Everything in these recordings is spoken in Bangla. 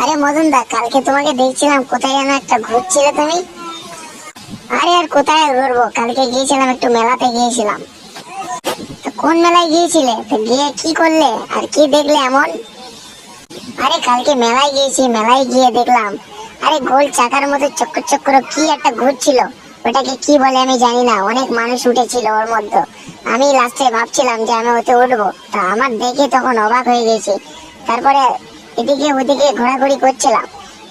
আরে মদন দা কালকে তোমাকে দেখছিলাম, কোথায় যেন একটা ঘুরছিলে তুমি? আরে আর কোথায় ঘুরবো? কালকে গিয়েছিলাম, একটু মেলাতে গিয়েছিলাম। কোন মেলায় গিয়েছিলে? গিয়ে কি করলে? আর কি দেখলে এমন? আরে কালকে মেলায় গিয়েছি, মেলায় গিয়ে দেখলাম। আরে গোল চাকার মতো চক্কর চক্কর, কি একটা ঘুরছিল? ওটাকে কি বলে আমি জানি না, অনেক মানুষ উঠেছিল ওর মধ্যে। আমি লাস্টে ভাবছিলাম যে আমি ওতে উঠবো। তা আমার দেখে তখন অবাক হয়ে গেছি। তারপরে এদিকে ওদিকে ঘোরাঘুরি করছিলাম।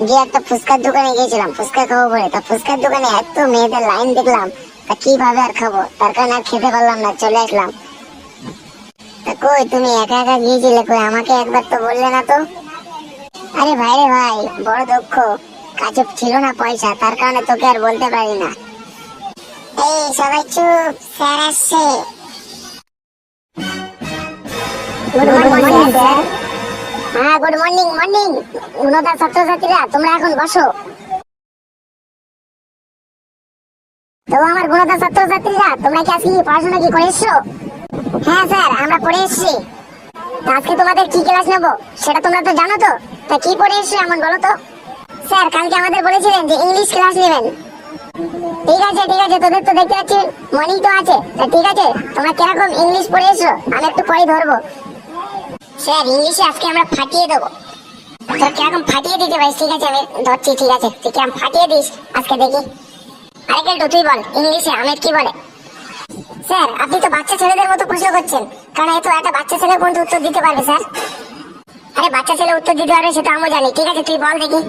গিয়ে একটা ফুচকার দোকানে গিয়েছিলাম, ফুচকা খাব বলে। তা ফুচকার দোকানে এত মেয়েদের লাইন দেখলাম, তা কীভাবে আর খাব? তার কারণে আর খেতে পারলাম না, চলে আসলাম। তা কই তুমি একা একা গিয়েছিলে কই? আমাকে একবার তো বললে না তো। আরে ভাই রে ভাই, বড় কাছে ছিল না পয়সা, তার কারণে তোকে আর বলতে পারি না। এই সবাই চুপ, স্যার আসছে। হ্যাঁ গুড মর্নিং মর্নিং উনতা ছাত্রছাত্রীরা, তোমরা এখন বসো। তো আমার গুণতা ছাত্রছাত্রীরা, তোমরা কি আজকে পড়াশোনা কি করে এসছো? হ্যাঁ স্যার, আমরা পড়ে এসেছি। আজকে তোমাদের কি ক্লাস নেব? সেটা তোমরা তো জানো তো। তা কি পড়ে এসছো এমন বলো তো? স্যার, কালকে আমাদের বলেছিলেন যে ইংলিশ ক্লাস নেবেন। ঠিক আছে ঠিক আছে, তোদের তো দেখতে পাচ্ছি মর্নিং তো আছে। তা ঠিক আছে, তোমরা কীরকম ইংলিশ পড়ে এসছো? আমি একটু পরে ধরবো। স্যার, ইংলিশে আজকে আমরা ফাটিয়ে দেবো। তোর কীরকম ফাটিয়ে দিতে পারিস? ঠিক আছে, আমি ধরছি, ঠিক আছে। তুই কীরকম ফাটিয়ে দিস? আজকে দেখি। আরে কেল্টু, তুই বল, ইংলিশে আমের কি বলে? স্যার, আপনি তো বাচ্চা ছেলেদের মতো প্রশ্ন করছেন। কারণ এত একটা বাচ্চা ছেলে কোনটা উত্তর দিতে পারবে, স্যার। আরে, বাচ্চা ছেলে উত্তর দিতে পারবে, সেটা আমি জানি। ঠিক আছে, তুই বল দেখি।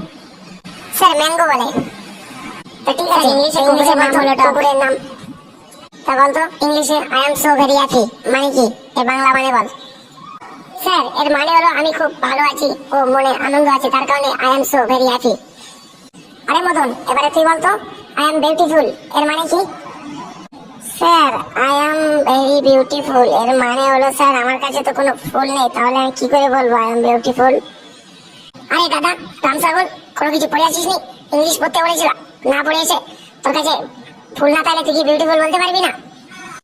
স্যার, ম্যাঙ্গো বলে। তা ঠিক আছে, ইংলিশে ইংলিশে নাম হলো কুকুরের নাম। তা বল তো ইংলিশে I am so very happy মানে কি? এর বাংলা মানে বল। স্যার, এর মানে হলো আমি খুব ভালো আছি ও মনে আনন্দ আছে, তার কারণে I am so very happy আরে মদন, এবারে তুই বল তো আই এম বিউটিফুল এর মানে কি? Sir I am very beautiful এর মানে হলো স্যার, আমার কাছে তো কোনো ফুল নেই, তাহলে আমি কি করে বলব আই এম বিউটিফুল আরে দাদা রামসাগর কোনো কিছু পড়ে আছিস নি ইংলিশ পড়তে বলেছিল, না পড়ে এসে তোর কাছে ফুল না তাহলে তুই কি বিউটিফুল বলতে পারবি না?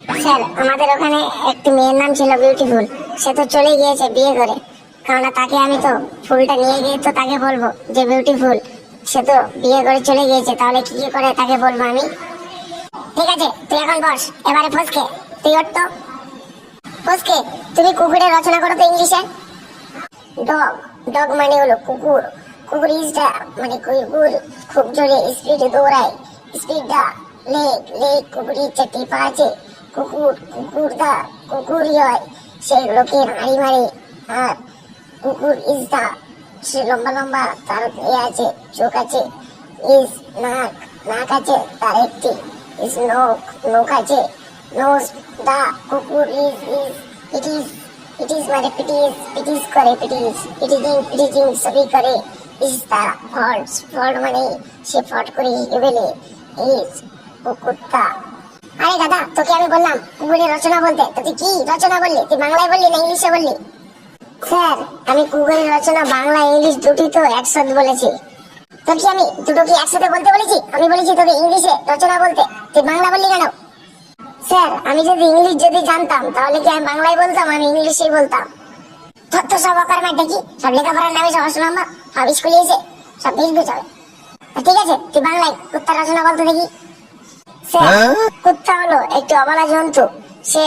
স্যার, আমাদের ওখানে একটি মেয়ের নাম ছিল বিউটিফুল সে তো চলে গিয়েছে বিয়ে করে। তাকে আমি তো ফুলটা নিয়ে গিয়ে তো তাকে বলব যে বিউটিফুল সে তো বিয়ে করে চলে গিয়েছে, তাহলে কি কি করে তাকে বলব আমি? ঠিক আছে, তুই এখন বস, এবারে ফসকে, তুই ফসকে, তুমি কুকুরের রচনা করো তো ইংলিশে। ডগ ডগ মানে হলো কুকুর। কুকুর মানে কুকুর খুব জোরে স্পিডে দৌড়ায়। লেগ লেগ কুকুরের চারটি আছে কুকুর, কুকুরদা কুকুরই হয় সে লোকের হাড়ি মারে আর কুকুর ইজ দা, সে লম্বা লম্বা তার এ আছে, চোখ আছে। ইজ নাক নাক আছে তার একটি। ইজ নোক নোক আছে। নোজ দা, কুকুর is is, it is it is মানে পিটিস পিটিস করে পিটিস পিটিজিং পিটিজিং সবই করে। ইজ দা, ফল্ট ফল্ট মানে সে ফট করে এবেলে ইজ কুকুরটা আরে দাদা, তোকে আমি বললাম কুকুরের রচনা বলতে। তো তুই কি রচনা বললি? তুই বাংলায় বললি না ইংলিশে বললি? স্যার, আমি কুকুরের রচনা বাংলা, ইংলিশ দুটি তো একসাথে বলেছি। তো কি আমি দুটো কি একসাথে বলতে বলেছি? আমি বলেছি তোকে ইংলিশে রচনা বলতে। তুই বাংলা বললি কেন? স্যার, আমি যদি ইংলিশ যদি জানতাম, তাহলে কি আমি বাংলায় বলতাম? আমি ইংলিশেই বলতাম। তোর তো সব অকার মাঠ দেখি সব লেখাপড়ার নামে সব অসলম্বা সব স্কুলে এসে সব তা ঠিক আছে, তুই বাংলায় কুত্তার রচনা বলতে দেখি। কুত্তা হলো একটি অবলা জন্তু। সে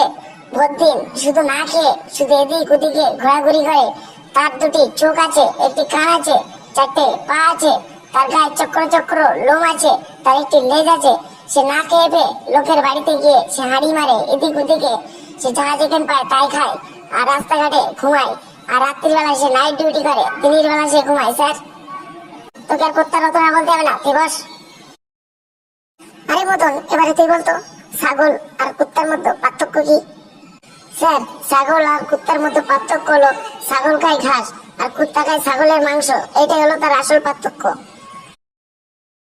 ভোরদিন শুধু না খেয়ে শুধু এদিক ওদিকে ঘোরাঘুরি করে। তার দুটি চোখ আছে একটি কান আছে চারটে পা আছে তার গায়ে চক্র চক্র লোম আছে তার একটি লেজ আছে। সে না খেয়ে পেয়ে লোকের বাড়িতে গিয়ে সে হাঁড়ি মারে এদিক ওদিকে। সে যা যেখানে পায় তাই খায় আর রাস্তাঘাটে ঘুমায়। আর রাত্রিবেলা সে নাইট ডিউটি করে দিনের বেলা সে ঘুমায় স্যার। তোকে আর কুত্তার রচনা বলতে হবে না তুই বস। মতন এবারে তুই বলতো? ছাগল আর কুত্তার মধ্যে পার্থক্য কি? স্যার, ছাগল আর কুত্তার মধ্যে পার্থক্য হলো ছাগল খায় ঘাস আর কুত্তা খায় ছাগলের মাংস। এটাই হলো তার আসল পার্থক্য।